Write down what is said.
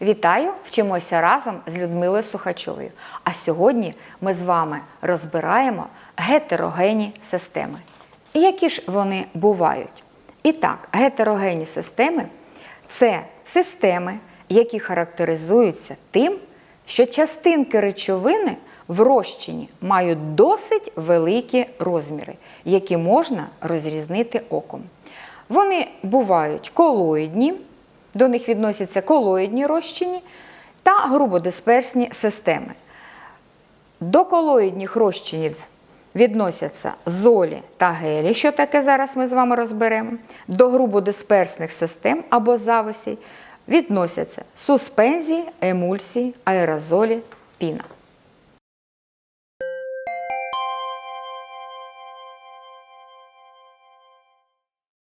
Вітаю! Вчимося разом з Людмилою Сухачовою. А сьогодні ми з вами розбираємо гетерогенні системи. Які ж вони бувають? І так, гетерогенні системи це системи, які характеризуються тим, що частинки речовини в розчині мають досить великі розміри, які можна розрізнити оком. Вони бувають колоїдні, до них відносяться колоїдні розчині та грубодисперсні системи. До колоїдних розчинів відносяться золі та гелі, що таке зараз ми з вами розберемо. До грубодисперсних систем або зависій відносяться суспензії, емульсії, аерозолі, піна.